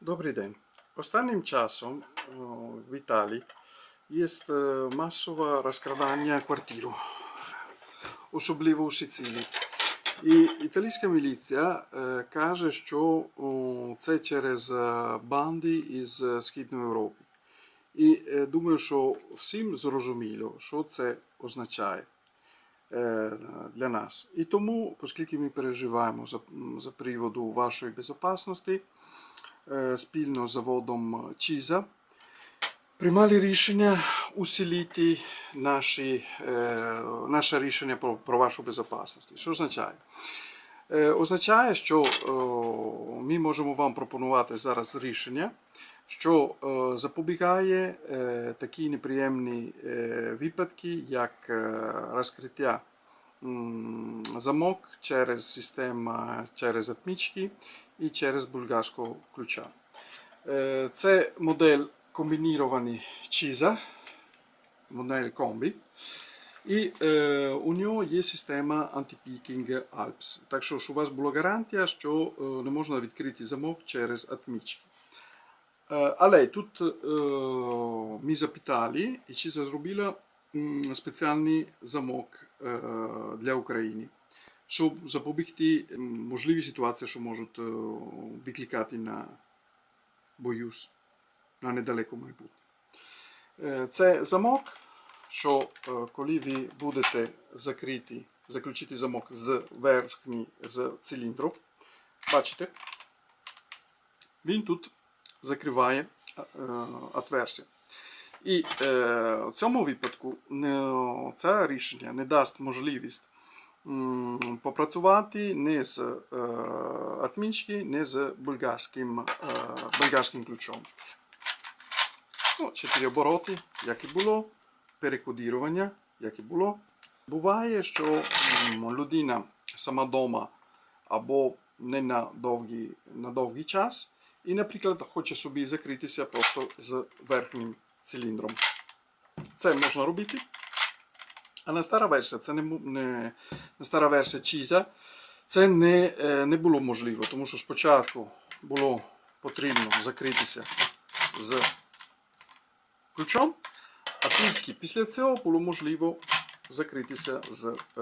Добрий день. Останнім часом в Італії є е, масове розкрадання квартир, особливо у Сицилії. І італійська міліція е, каже, що це через е, банди із Східної Європи. І думаю, що всім зрозуміло, що це означає для нас. І тому, оскільки ми переживаємо за, за приводу вашої безпечності, спільно з заводом Чіза, приймали рішення усилити наші, е, наше рішення про, про вашу безпечність. Що означає? Е, означає, що е, ми можемо вам пропонувати зараз рішення, що е, запобігає е, такі неприємні е, випадки, як е, розкриття замок через систему, через отмічки і через булгарського ключа. Е, Це модель комбінірований чиза, модель комбі. І е, у нього є система антипікінг Alps. Так що ж у вас була гарантія, що е, не можна відкрити замок через отмічки. Е, але тут е, ми запитали, і чи зробила спеціальний замок е, для України, щоб запобігти можливі ситуації, що можуть е, викликати на боюсь, на недалеко майбутнє. Е, Це замок, що коли ви будете закриті, заключити замок з верхній з циліндру, бачите, він тут закриває отверстя. І е, в цьому випадку не, це рішення не дасть можливість попрацювати не з е, отмічки, не з болгарським, е, болгарським ключом. Ну, чотири обороти, як і було, перекодірування, як і було. Буває, що людина сама дома або не на довгий, на довгий час, і, наприклад, хоче собі закритися просто з верхнім циліндром. Це можна робити. А на стара версія, це не, не на стара версія Чіза, це не, е, не було можливо, тому що спочатку було потрібно закритися з ключом, а тільки після цього було можливо закритися з, е,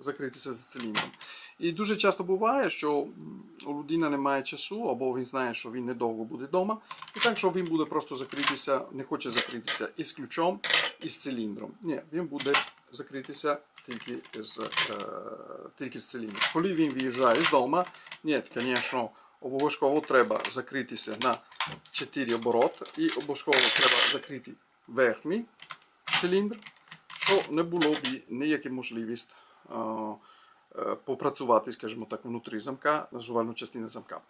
закритися з циліндром. І дуже часто буває, що м, у людини немає часу, або він знає, що він недовго буде вдома, і так, що він буде просто закритися, не хоче закритися і з ключом, і з циліндром. Ні, він буде закритися тільки з, е, тільки з циліндром. Коли він виїжджає з дому, ні, звісно, обов'язково треба закритися на 4 обороти і обов'язково треба закрити верхній циліндр, що не було б ніякі можливість попрацювати, скажімо так, внутрі замка, на жувальну частину замка.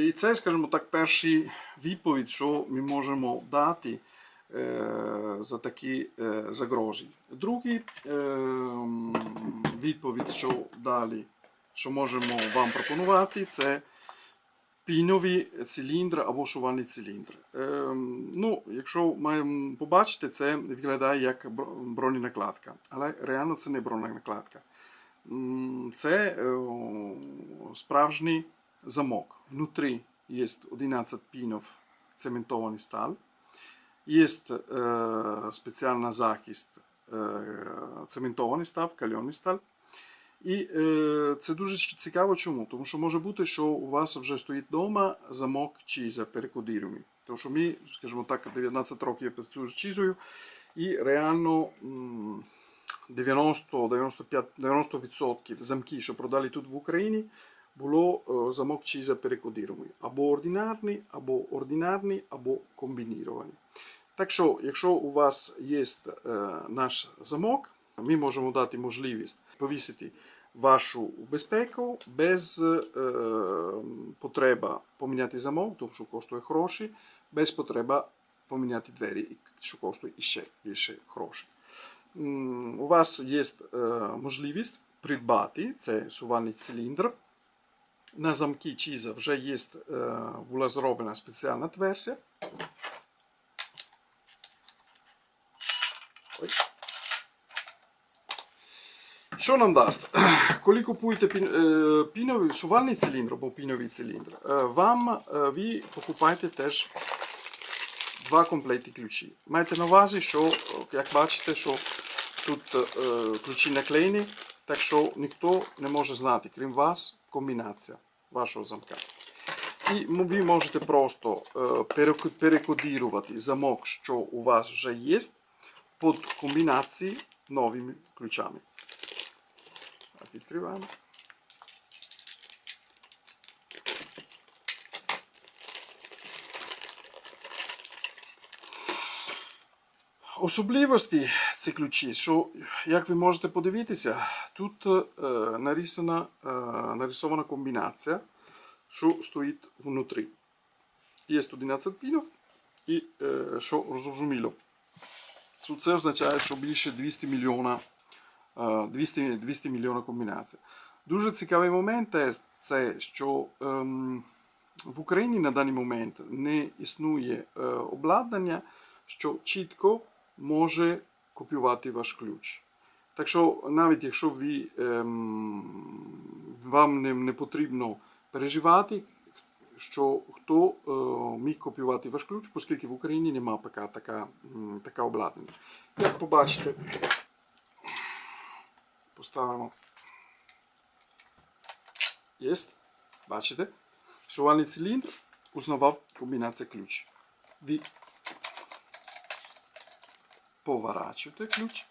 І це, скажімо так, перший відповідь, що ми можемо дати е, за такі загрожі. загрози. Другий е, відповідь, що далі, що можемо вам пропонувати, це пінові циліндр або шувальний циліндр. Ем, ну, якщо маємо побачити, це виглядає як бро- броненакладка, але реально це не броненакладка. Це е, справжній замок. Внутрі є 11 пінів цементований сталь, є е, спеціальний захист е, цементований сталь, кальонний сталь. І е, це дуже цікаво чому? Тому що може бути, що у вас вже стоїть вдома замок чіза перекодируємий. Тому що ми, скажімо так, 19 років я працюю з чізою, і реально м, 90-95 90% замків, що продали тут в Україні, було е, замок чіза перекодируємий. Або ординарний, або ординарний, або комбінірований. Так що, якщо у вас є е, наш замок, ми можемо дати можливість повісити вашу безпеку без е, потреби поміняти замок, тому що коштує гроші, без потреби поміняти двері, що коштує іще більше грошей. У вас є е, можливість придбати цей сувальний циліндр. На замки Чіза вже є, е, була зроблена спеціальна версія. Ой. Що нам дасть? Коли купуєте е, піновий сувальний циліндр або піновий циліндр, е, вам е, ви покупаєте теж два комплекти ключі. Майте на увазі, що, як бачите, що тут ключі наклеєні, так що ніхто не може знати, крім вас, комбінація вашого замка. І ви можете просто перекодірувати замок, що у вас вже є, під комбінації новими ключами. Відкриваємо. Особливості цих ключі, що, як ви можете подивитися, тут е, нарисана, е, нарисована комбінація, що стоїть внутрі. Є 11 пінів і е, що зрозуміло. Що Це означає, що більше 200 мільйона, е, 200, 200 мільйона комбінацій. Дуже цікавий момент це, що ем, в Україні на даний момент не існує е, обладнання, що чітко може копіювати ваш ключ. Так що навіть якщо ви, ем, вам не, не потрібно переживати, що хто е, міг копіювати ваш ключ, оскільки в Україні немає така, така, така обладнання. Як побачите, поставимо. Є. Бачите? Шувальний циліндр узнавав комбінація ключ. Ви поворачуєте ключ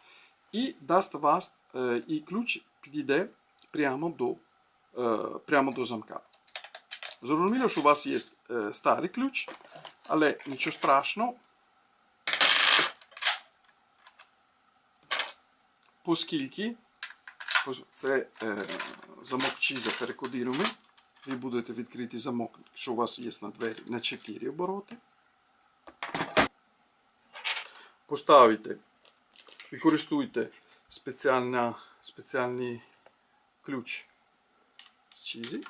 і дасть вас, е, і ключ підійде прямо до, е, прямо до замка. Зрозуміло, що у вас є е, старий ключ, але нічого страшного. Оскільки пос- це е, замок Чіза перекодируємо, ви будете відкрити замок, що у вас є на двері на 4 обороти. Поставите, використовуйте спеціальний ключ з Чізі.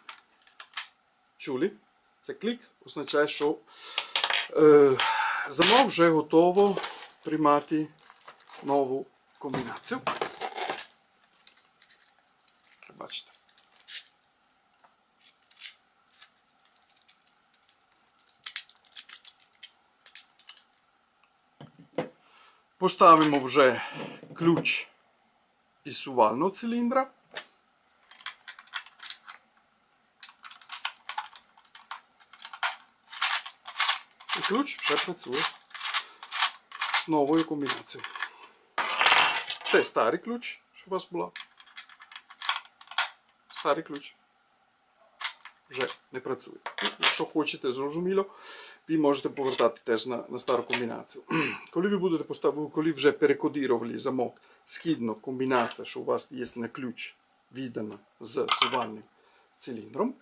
Чули? Це клік означає, що е, замок вже готово приймати нову комбінацію. Бачите. Поставимо вже ключ із сувального циліндра. І ключ вже працює з новою комбінацією. Це старий ключ, що у вас була. Старий ключ вже не працює. Ну, Якщо хочете, зрозуміло, ви можете повертати теж на, на стару комбінацію. Коли ви будете поставити, коли вже перекодірували замок, східно комбінація, що у вас є на ключ віддана з сувальним циліндром,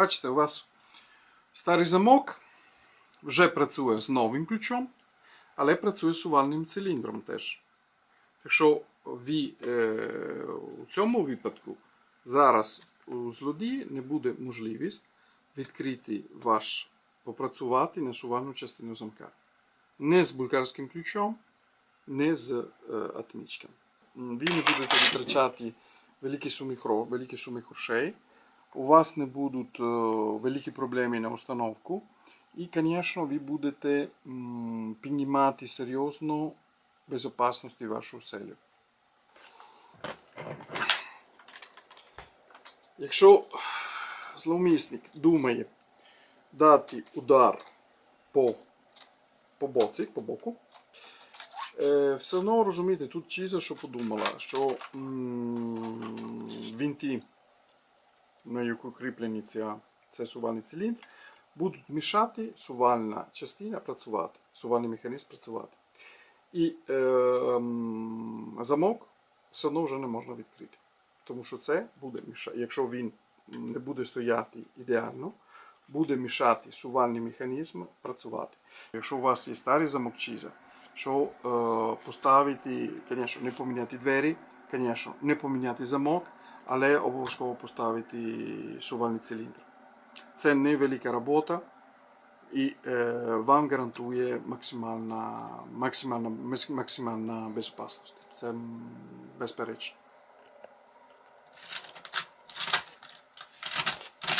Бачите, у вас старий замок вже працює з новим ключом, але працює з сувальним циліндром теж. Якщо ви е, у цьому випадку зараз у злодії не буде можливість відкрити ваш, попрацювати на сувальну частину замка. Не з булгарським ключом, не з е, атмічком. М, Ви не будете витрачати великі суми, великі суми грошей у вас не будуть е, великі проблеми на установку. І, звісно, ви будете піднімати серйозно безпечність вашого селю. Якщо зловмисник думає дати удар по, по боці, по боку, е, все одно розумієте, тут чиза, що подумала, що м, вінти на яку кріплені ця, цей сувальний циліндр, будуть мішати сувальна частина працювати, сувальний механізм працювати. І е, м, замок все одно вже не можна відкрити. Тому що це буде мішати, якщо він не буде стояти ідеально, буде мішати сувальний механізм працювати. Якщо у вас є старий замок чиза, що е, поставити, звісно, не поміняти двері, звісно, не поміняти замок, але обов'язково поставити сувальний циліндр. Це невелика робота і е, вам гарантує максимальна, максимальна, максимальна безпечність. Це м, безперечно.